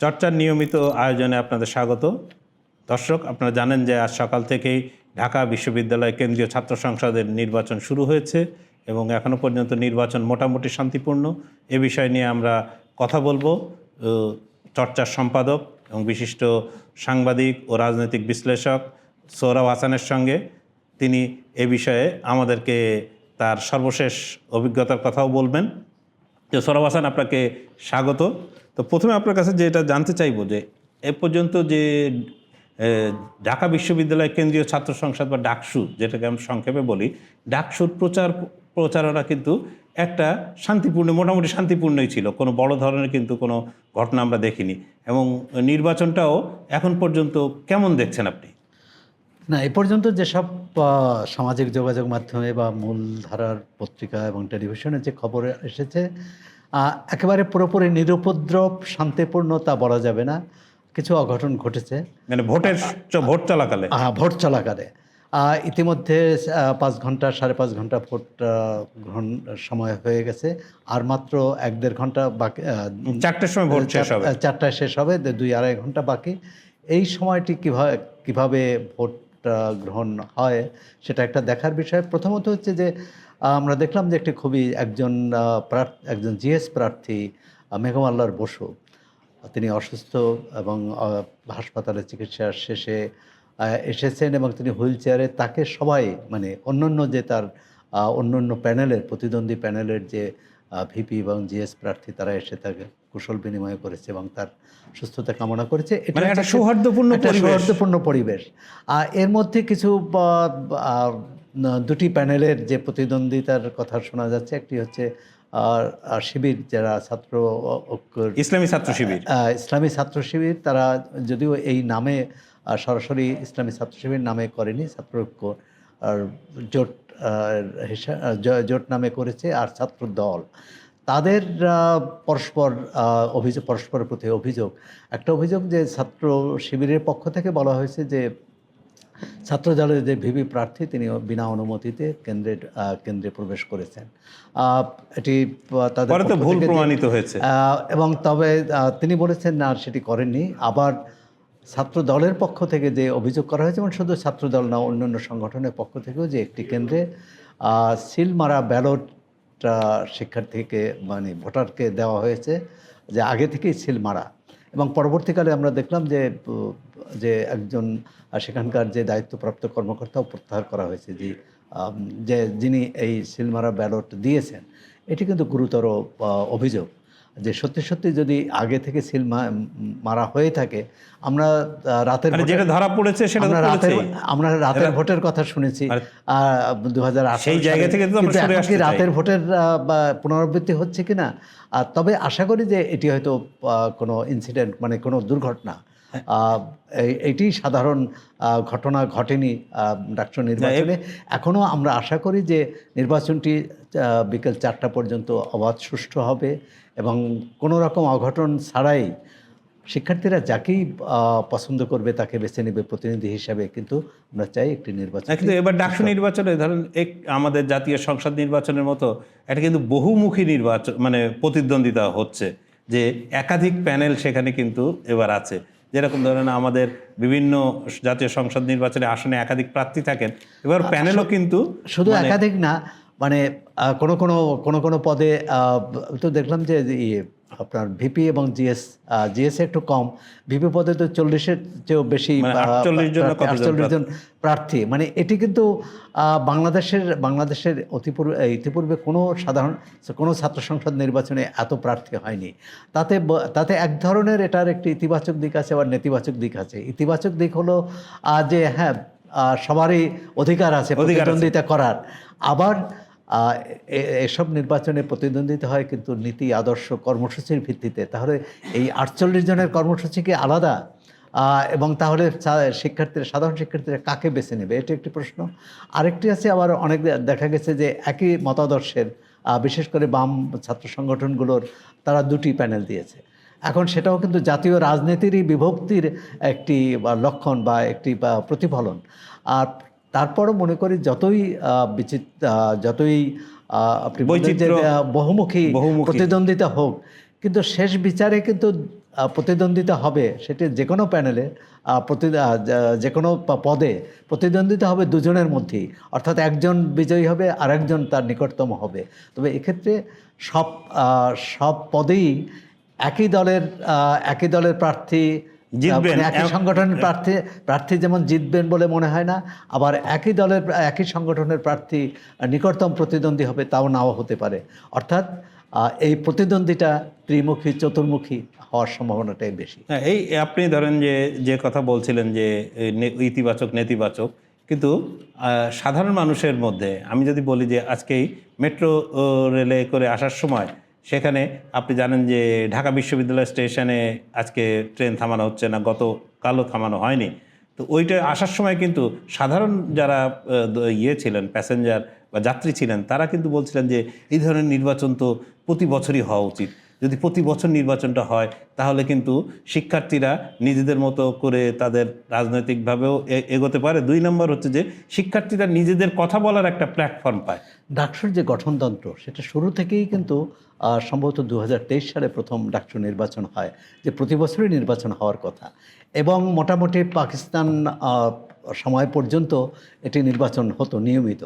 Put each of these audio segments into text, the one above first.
চর্চার নিয়মিত আয়োজনে আপনাদের স্বাগত। দর্শক, আপনারা জানেন যে আজ সকাল থেকেই ঢাকা বিশ্ববিদ্যালয় কেন্দ্রীয় ছাত্র সংসদের নির্বাচন শুরু হয়েছে এবং এখনও পর্যন্ত নির্বাচন মোটামুটি শান্তিপূর্ণ। এ বিষয় নিয়ে আমরা কথা বলব। চর্চার সম্পাদক এবং বিশিষ্ট সাংবাদিক ও রাজনৈতিক বিশ্লেষক সৌরভ হাসানের সঙ্গে তিনি এ বিষয়ে আমাদেরকে তার সর্বশেষ অভিজ্ঞতার কথাও বলবেন। তো সৌরভ হাসান, আপনাকে স্বাগত। তো প্রথমে আপনার কাছে যেটা জানতে চাইব যে এ পর্যন্ত যে ঢাকা বিশ্ববিদ্যালয় কেন্দ্রীয় ছাত্র সংসদ বা ডাকসু, যেটাকে আমি সংক্ষেপে বলি, ডাকসুর প্রচার, প্রচারণা কিন্তু একটা শান্তিপূর্ণ, মোটামুটি শান্তিপূর্ণই ছিল। কোনো বড় ধরনের কিন্তু কোনো ঘটনা আমরা দেখিনি। এবং নির্বাচনটাও এখন পর্যন্ত কেমন দেখছেন আপনি? না, এ পর্যন্ত যেসব সামাজিক যোগাযোগ মাধ্যমে বা মূলধারার পত্রিকা এবং টেলিভিশনে যে খবর এসেছে একেবারে পুরোপুরি নিরুপদ্রব শান্তিপূর্ণ তা বলা যাবে না। কিছু অঘটন ঘটেছে। মানে ভোটের ভোট চলাকালে। হ্যাঁ ভোট চলাকালে। ইতিমধ্যে পাঁচ ঘণ্টা সাড়ে পাঁচ ঘণ্টা ভোট গ্রহণ সময় হয়ে গেছে। আর মাত্র এক দেড় ঘণ্টা বাকি চারটের সময় ভোট শেষ হবে। চার- চারটায় শেষ হবে দুই আড়াই ঘণ্টা বাকি। এই সময়টি কীভাবে কীভাবে ভোট গ্রহণ হয় সেটা একটা দেখার বিষয়। প্রথমত হচ্ছে যে আমরা দেখলাম যে একটি খুবই একজন একজন জিএস প্রার্থী মেঘমাল্লার বসু। তিনি অসুস্থ এবং হাসপাতালে চিকিৎসা শেষে এসেছেন এবং তিনি হুইল চেয়ারে তাকে সবাই মানে অন্যান্য যে তার অন্যান্য প্যানেলের প্রতিদ্বন্দ্বী প্যানেলের যে ভিপি এবং জিএস প্রার্থী তারা এসে তাকে কুশল বিনিময় করেছে এবং তার সুস্থতা কামনা করেছে। এটা মানে একটা সৌহার্দ্যপূর্ণ সৌহার্দ্যপূর্ণ পরিবেশ। আর এর মধ্যে কিছু দুটি প্যানেলের যে প্রতিদ্বন্দ্বিতার কথা শোনা যাচ্ছে একটি হচ্ছে আর শিবির যারা ছাত্র ইসলামী ছাত্র শিবির। ইসলামী ছাত্র শিবির তারা যদিও এই নামে সরাসরি ইসলামী ছাত্র শিবির নামে করেনি ছাত্র ঐক্য আর জোট জোট নামে করেছে আর ছাত্র দল। তাদের পরস্পর অভিযোগ পরস্পরের প্রতি অভিযোগ। একটা অভিযোগ যে ছাত্র শিবিরের পক্ষ থেকে বলা হয়েছে যে ছাত্র দলের যে ভিভি প্রার্থী তিনি বিনা অনুমতিতে কেন্দ্রে কেন্দ্রে প্রবেশ করেছেন। এটি তাদের ভুল প্রমাণিত হয়েছে। এবং তবে তিনি বলেছেন না সেটি করেননি। আবার ছাত্র দলের পক্ষ থেকে যে অভিযোগ করা হয়েছে এবং শুধু ছাত্র দল না অন্যান্য সংগঠনের পক্ষ থেকেও যে একটি কেন্দ্রে সিল মারা ব্যালট শিক্ষার্থীকে মানে ভোটারকে দেওয়া হয়েছে যে আগে থেকেই সিল মারা এবং পরবর্তীকালে আমরা দেখলাম যে যে একজন সেখানকার যে দায়িত্বপ্রাপ্ত কর্মকর্তাও প্রত্যাহার করা হয়েছে যে যে যিনি এই সিলমারা ব্যালট দিয়েছেন এটি কিন্তু গুরুতর অভিযোগ। যে সত্যি সত্যি যদি আগে থেকে সিল মারা হয়ে থাকে আমরা রাতের মানে যেটা ধরা পড়েছে সেটা আমরা রাতের আমরা রাতের ভোটের কথা শুনেছি দু হাজার সেই জায়গা থেকে। রাতের ভোটের পুনরাবৃত্তি হচ্ছে কিনা? আর তবে আশা করি যে এটি হয়তো কোনো ইনসিডেন্ট মানে কোনো দুর্ঘটনা এইটি সাধারণ ঘটনা ঘটেনি ডাকসু নির্বাচনে। এখনও আমরা আশা করি যে নির্বাচনটি বিকেল চারটা পর্যন্ত অবাধ সুষ্ঠু হবে এবং কোনো রকম অঘটন ছাড়াই শিক্ষার্থীরা যাকেই পছন্দ করবে তাকে বেছে নেবে প্রতিনিধি হিসাবে কিন্তু আমরা চাই একটি নির্বাচন। কিন্তু এবার ডাকসু নির্বাচনে ধরেন এক আমাদের জাতীয় সংসদ নির্বাচনের মতো এটা কিন্তু বহুমুখী নির্বাচন মানে প্রতিদ্বন্দ্বিতা হচ্ছে যে একাধিক প্যানেল সেখানে কিন্তু এবার আছে। যেরকম ধরেন আমাদের বিভিন্ন জাতীয় সংসদ নির্বাচনে আসনে একাধিক প্রার্থী থাকেন এবার প্যানেলও কিন্তু শুধু একাধিক না মানে কোনো কোনো কোনো কোনো পদে আহ, তো দেখলাম যে ইয়ে আপনার ভিপি এবং জিএস জিএস একটু কম ভিপি পদে তো চল্লিশের চেয়েও বেশি মানে 48 জন প্রার্থী, কতজন 48 জন প্রার্থী? মানে এটি কিন্তু বাংলাদেশের বাংলাদেশের অতিপূর্বে ইতিপূর্বে কোনো সাধারণ কোনো ছাত্র সংসদ নির্বাচনে এত প্রার্থী হয়নি। তাতে তাতে এক ধরনের এটার একটি ইতিবাচক দিক আছে আবার নেতিবাচক দিক আছে। ইতিবাচক দিক হলো আহ, যে হ্যাঁ সবারই অধিকার আছে। প্রতিদ্বন্দ্বিতা করার। আবার এসব নির্বাচনে প্রতিদ্বন্দ্বিতা হয় কিন্তু নীতি, আদর্শ, কর্মসূচির ভিত্তিতে। তাহলে এই আটচল্লিশ জনের কর্মসূচি কি আলাদা? এবং তাহলে শিক্ষার্থীরা, সাধারণ শিক্ষার্থীরা কাকে বেছে নেবে? এটি একটি প্রশ্ন। আরেকটি আছে, আবার অনেক দেখা গেছে যে একই মতাদর্শের বিশেষ করে বাম ছাত্র সংগঠনগুলোর তারা দুটি প্যানেল দিয়েছে। এখন সেটাও কিন্তু জাতীয় রাজনীতিরই বিভক্তির একটি লক্ষণ বা একটি প্রতিফলন। আর তারপরও মনে করি যতই বিচিত যতই আপনি বহুমুখী বহুমুখী। প্রতিদ্বন্দ্বিতা হোক কিন্তু শেষ বিচারে কিন্তু প্রতিদ্বন্দ্বিতা হবে সেটি যে কোনো প্যানেলে প্রতি যে কোনো পদে প্রতিদ্বন্দ্বিতা হবে দুজনের মধ্যেই অর্থাৎ একজন বিজয়ী হবে আর একজন তার নিকটতম হবে তবে এক্ষেত্রে সব সব পদেই একই দলের একই দলের প্রার্থী জিতবেন। একই সংগঠনের প্রার্থী প্রার্থী যেমন জিতবেন বলে মনে হয় না আবার একই দলের একই সংগঠনের প্রার্থী নিকটতম প্রতিদ্বন্দ্বী হবে তাও নাও হতে পারে অর্থাৎ এই প্রতিদ্বন্দ্বিতা ত্রিমুখী চতুর্মুখী হওয়ার সম্ভাবনাটাই বেশি হ্যাঁ এই আপনি ধরেন যে যে কথা বলছিলেন যে ইতিবাচক নেতিবাচক কিন্তু সাধারণ মানুষের মধ্যে আমি যদি বলি যে আজকেই মেট্রো রেলে করে আসার সময় সেখানে আপনি জানেন যে ঢাকা বিশ্ববিদ্যালয় স্টেশনে আজকে ট্রেন থামানো হচ্ছে না গত কালও থামানো হয়নি। তো ওইটা আসার সময় কিন্তু সাধারণ যারা ইয়ে ছিলেন প্যাসেঞ্জার বা যাত্রী ছিলেন, তারা কিন্তু বলছিলেন যে এই ধরনের নির্বাচন তো প্রতি বছরই হওয়া উচিত। যদি প্রতি বছর নির্বাচনটা হয়, তাহলে কিন্তু শিক্ষার্থীরা নিজেদের মতো করে তাদের রাজনৈতিকভাবেও এগোতে পারে। দুই নম্বর হচ্ছে যে শিক্ষার্থীরা নিজেদের কথা বলার একটা প্ল্যাটফর্ম পায়। ডাকসুর যে গঠনতন্ত্র, সেটা শুরু থেকেই কিন্তু সম্ভবত দু হাজার তেইশ সালে প্রথম ডাকসু নির্বাচন হয়, যে প্রতি বছরই নির্বাচন হওয়ার কথা। এবং মোটামুটি পাকিস্তান সময় পর্যন্ত এটি নির্বাচন হতো নিয়মিত।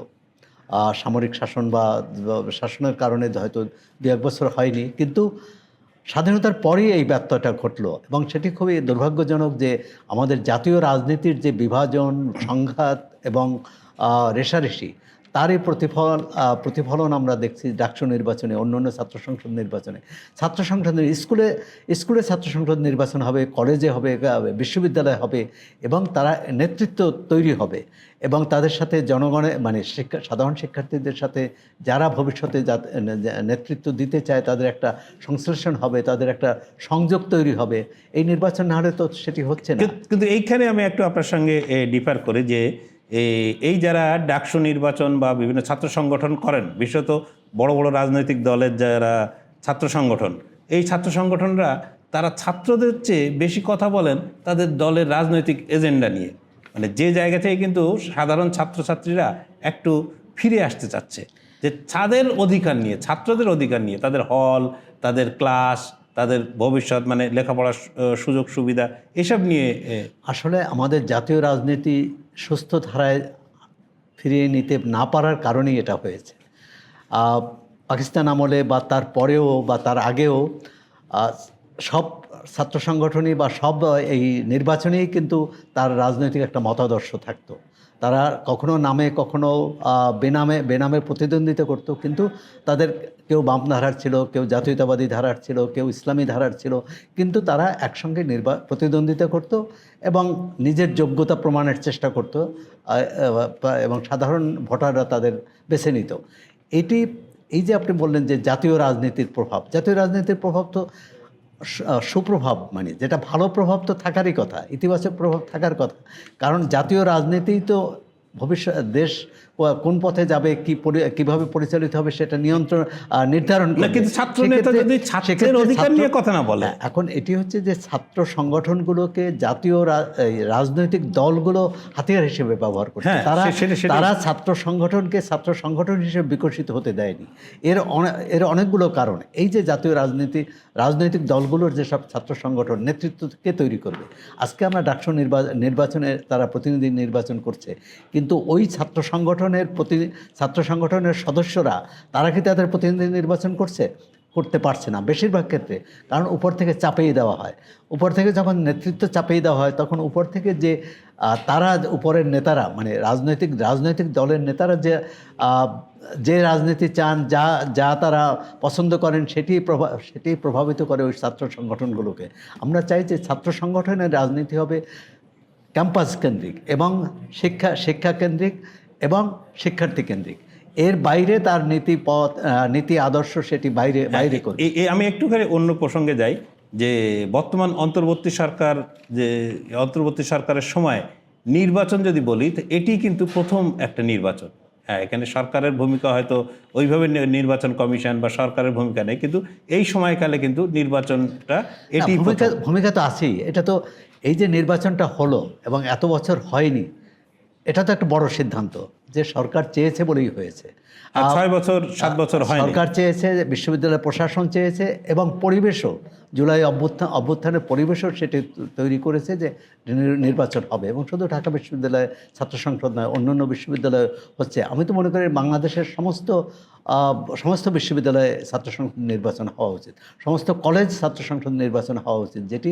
সামরিক শাসন বা শাসনের কারণে হয়তো দু এক বছর হয়নি। কিন্তু স্বাধীনতার পরেই এই ব্যর্থটা ঘটলো এবং সেটি খুবই দুর্ভাগ্যজনক যে আমাদের জাতীয় রাজনীতির যে বিভাজন, সংঘাত এবং রেশারেশি তারই প্রতিফল প্রতিফলন আমরা দেখছি ডাকসু নির্বাচনে অন্য অন্য ছাত্র সংসদ নির্বাচনে। ছাত্র সংসদ স্কুলে স্কুলে ছাত্র সংসদ নির্বাচন হবে, কলেজে হবে বিশ্ববিদ্যালয়ে হবে এবং তারা নেতৃত্ব তৈরি হবে এবং তাদের সাথে জনগণের মানে শিক্ষা, সাধারণ শিক্ষার্থীদের সাথে যারা ভবিষ্যতে নেতৃত্ব দিতে চায়, তাদের একটা সংশ্লেষণ হবে, তাদের একটা সংযোগ তৈরি হবে। এই নির্বাচন না হলে তো সেটি হচ্ছে না। কিন্তু- এইখানে আমি একটু আপনার সঙ্গে ডিফার করি যে এই যারা ডাকসু নির্বাচন বা বিভিন্ন ছাত্র সংগঠন করেন, বিশেষত বড় বড় রাজনৈতিক দলের যারা ছাত্র সংগঠন, এই ছাত্র সংগঠনরা, তারা ছাত্রদের চেয়ে বেশি কথা বলেন তাদের দলের রাজনৈতিক এজেন্ডা নিয়ে। মানে যে জায়গা থেকে কিন্তু সাধারণ ছাত্রছাত্রীরা একটু ফিরে আসতে চাচ্ছে, যে তাদের অধিকার নিয়ে, ছাত্রদের অধিকার নিয়ে, তাদের হল, তাদের ক্লাস, তাদের ভবিষ্যৎ মানে লেখাপড়ার সুযোগ সুবিধা এসব নিয়ে আসলে আমাদের জাতীয় রাজনীতি সুস্থ ধারায় ফিরিয়ে নিতে না পারার কারণেই এটা হয়েছে। পাকিস্তান আমলে বা তার পরেও বা তার আগেও সব ছাত্র সংগঠনই বা সব এই নির্বাচনেই কিন্তু তার রাজনৈতিক একটা মতাদর্শ থাকতো। তারা কখনো নামে, কখনো বেনামে বেনামে প্রতিদ্বন্দ্বিতা করতো। কিন্তু তাদের কেউ বাম ধারার ছিল, কেউ জাতীয়তাবাদী ধারার ছিল, কেউ ইসলামী ধারার ছিল। কিন্তু তারা একসঙ্গে নির্বা, প্রতিদ্বন্দ্বিতা করত এবং নিজের যোগ্যতা প্রমাণের চেষ্টা করত এবং সাধারণ ভোটাররা তাদের বেছে নিত। এটি, এই যে আপনি বললেন যে জাতীয় রাজনীতির প্রভাব, জাতীয় রাজনীতির প্রভাব তো সুপ্রভাব মানে যেটা ভালো প্রভাব তো থাকারই কথা, ইতিবাচক প্রভাব থাকার কথা। কারণ জাতীয় রাজনীতি তো ভবিষ্যৎ দেশ কোন পথে যাবে কি কীভাবে পরিচালিত হবে সেটা নিয়ন্ত্রণ নির্ধারণ কিন্তু ছাত্র নেতা যদি ছাত্রের অধিকার নিয়ে কথা না বলে। হ্যাঁ, এখন এটি হচ্ছে যে ছাত্র সংগঠনগুলোকে জাতীয় রাজনৈতিক দলগুলো হাতিয়ার হিসেবে ব্যবহার করছে। হ্যাঁ, তারা তারা ছাত্র সংগঠনকে ছাত্র সংগঠন হিসেবে বিকশিত হতে দেয়নি। এর এর অনেকগুলো কারণ। এই যে জাতীয় রাজনীতি রাজনৈতিক দলগুলোর যেসব ছাত্র সংগঠন নেতৃত্বকে তৈরি করবে আজকে আমরা ডাকসু নির্বাচন নির্বাচনে তারা প্রতিনিধি নির্বাচন করছে কিন্তু ওই ছাত্র সংগঠনের প্রতি, ছাত্র সংগঠনের সদস্যরা, তারা কি তাদের প্রতিনিধি নির্বাচন করছে? করতে পারছে না, বেশিরভাগ ক্ষেত্রে। কারণ উপর থেকে চাপিয়ে দেওয়া হয়। উপর থেকে যখন নেতৃত্ব চাপিয়ে দেওয়া হয়, তখন উপর থেকে যে তারা উপরের নেতারা মানে রাজনৈতিক রাজনৈতিক দলের নেতারা যে যে রাজনীতি চান, যা যা তারা পছন্দ করেন, সেটি প্রভা, সেটি প্রভাবিত করে ওই ছাত্র সংগঠনগুলোকে। আমরা চাই যে ছাত্র সংগঠনের রাজনীতি হবে ক্যাম্পাস কেন্দ্রিক এবং শিক্ষা শিক্ষা কেন্দ্রিক এবং শিক্ষার্থী কেন্দ্রিক। এর বাইরে তার নীতি পথ নীতি আদর্শ সেটি বাইরে বাইরে করে। আমি একটুখানি অন্য প্রসঙ্গে যাই যে বর্তমান অন্তর্বর্তী সরকার যে অন্তর্বর্তী সরকারের সময় নির্বাচন যদি বলি তো এটি কিন্তু প্রথম একটা নির্বাচন। হ্যাঁ এখানে সরকারের ভূমিকা হয়তো ওইভাবে নির্বাচন কমিশন বা সরকারের ভূমিকা নেই কিন্তু এই সময়কালে কিন্তু নির্বাচনটা এটি ভূমিকা ভূমিকা তো আছেই। এটা তো এই যে নির্বাচনটা হলো এবং এত বছর হয়নি, এটা তো একটা বড় সিদ্ধান্ত যে সরকার চেয়েছে বলেই হয়েছে। ছয় বছর সাত বছর হয়নি। সরকার চেয়েছে বিশ্ববিদ্যালয় প্রশাসন চেয়েছে এবং পরিবেশও জুলাই অভ্যুত্থান অভ্যুত্থানের পরিবেশও সেটি তৈরি করেছে যে নির্বাচন হবে। এবং শুধু ঢাকা বিশ্ববিদ্যালয় ছাত্র সংসদ নয় অন্যান্য বিশ্ববিদ্যালয় হচ্ছে। আমি তো মনে করি বাংলাদেশের সমস্ত সমস্ত বিশ্ববিদ্যালয়ে ছাত্র সংসদ নির্বাচন হওয়া উচিত। সমস্ত কলেজ ছাত্র সংসদ নির্বাচন হওয়া উচিত যেটি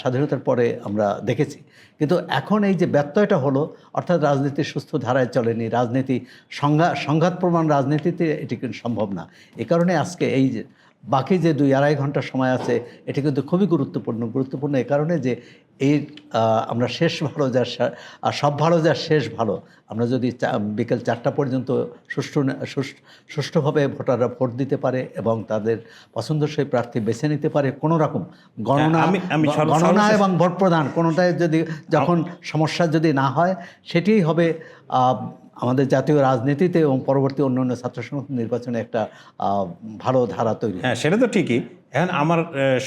স্বাধীনতার পরে আমরা দেখেছি। কিন্তু এখন এই যে ব্যত্যয়টা হলো অর্থাৎ রাজনীতি সুস্থ ধারায় চলেনি রাজনীতি সংঘাত সংঘাত প্রমাণ রাজনীতিতে এটি কিন্তু সম্ভব না। এ কারণে আজকে এই যে বাকি যে দুই আড়াই ঘণ্টা সময় আছে এটি কিন্তু খুবই গুরুত্বপূর্ণ। গুরুত্বপূর্ণ এ কারণে যে এই আমরা শেষ ভালো যার আর সব ভালো যার শেষ ভালো আমরা যদি বিকেল চারটা পর্যন্ত সুষ্ঠু সুষ্ঠুভাবে ভোটাররা ভোট দিতে পারে এবং তাদের পছন্দসই প্রার্থী বেছে নিতে পারে কোনো রকম গণনা গণনা এবং ভোট প্রদান কোনোটাই যদি যখন সমস্যা যদি না হয় সেটিই হবে আমাদের জাতীয় রাজনীতিতে এবং পরবর্তী অন্যান্য ছাত্র সংসদ নির্বাচনে একটা ভালো ধারা তৈরি হ্যাঁ সেটা তো ঠিকই। এখন আমার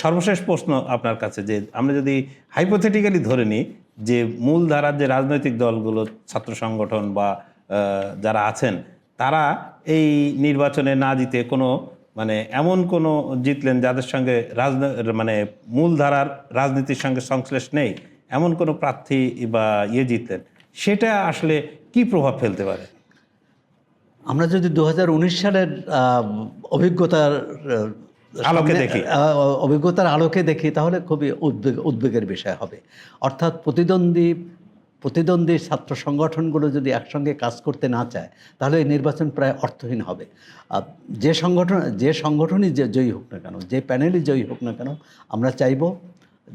সর্বশেষ প্রশ্ন আপনার কাছে যে, আমরা যদি হাইপোথেটিক্যালি ধরে নিই যে, মূল ধারার যে রাজনৈতিক দলগুলো, ছাত্র সংগঠন বা যারা আছেন, তারা এই নির্বাচনে না জিতে কোনো মানে এমন কোনো জিতলেন যাদের সঙ্গে রাজন মানে মূল ধারার রাজনীতির সঙ্গে সংশ্লেষ নেই, এমন কোনো প্রার্থী বা ইয়ে জিতলেন। সেটা আসলে কি প্রভাব ফেলতে পারে? আমরা যদি দু হাজার উনিশ সালের অভিজ্ঞতার আলোকে দেখি। অভিজ্ঞতার আলোকে দেখি তাহলে খুবই উদ্বেগ উদ্বেগের বিষয় হবে। অর্থাৎ প্রতিদ্বন্দ্বী প্রতিদ্বন্দ্বী ছাত্র সংগঠনগুলো যদি একসঙ্গে কাজ করতে না চায় তাহলে এই নির্বাচন প্রায় অর্থহীন হবে। যে সংগঠন যে সংগঠনই যে জয়ী হোক না কেন যে প্যানেলই জয়ী হোক না কেন আমরা চাইব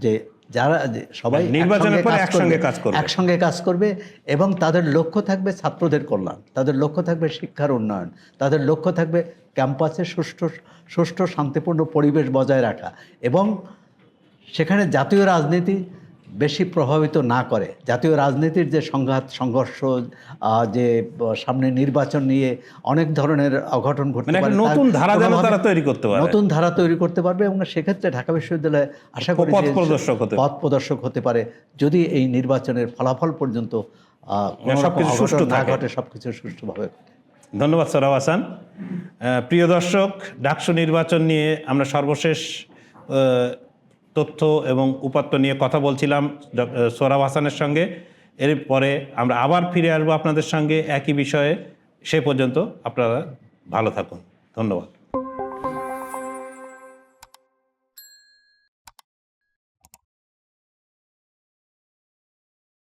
যে যারা সবাই নির্বাচনের পর একসঙ্গে করবে, কাজ করবে। একসঙ্গে কাজ করবে এবং তাদের লক্ষ্য থাকবে ছাত্রদের কল্যাণ তাদের লক্ষ্য থাকবে শিক্ষার উন্নয়ন তাদের লক্ষ্য থাকবে ক্যাম্পাসে সুষ্ঠু সুষ্ঠু শান্তিপূর্ণ পরিবেশ বজায় রাখা এবং সেখানে জাতীয় রাজনীতি বেশি প্রভাবিত না করে। জাতীয় রাজনীতির যে সংঘাত সংঘর্ষ যে সামনে নির্বাচন নিয়ে অনেক ধরনের অঘটন ঘটতে মানে পারে নতুন ধারা যেন তারা তৈরি করতে পারে। নতুন ধারা তৈরি করতে পারবে এবং সেক্ষেত্রে ঢাকা বিশ্ববিদ্যালয়ে আশা করি পথ প্রদর্শক হতে পথ প্রদর্শক হতে পারে। যদি এই নির্বাচনের ফলাফল পর্যন্ত সবকিছু সুষ্ঠু না। ঘটে সবকিছু সুষ্ঠুভাবে ধন্যবাদ সরাব হাসান। প্রিয় দর্শক ডাকসু নির্বাচন নিয়ে আমরা সর্বশেষ তথ্য এবং উপাত্ত নিয়ে কথা বলছিলাম সোরাব হাসানের সঙ্গে। এরপরে আমরা আবার ফিরে আসব আপনাদের সঙ্গে। একই বিষয়ে। সে পর্যন্ত আপনারা ভালো থাকুন। ধন্যবাদ।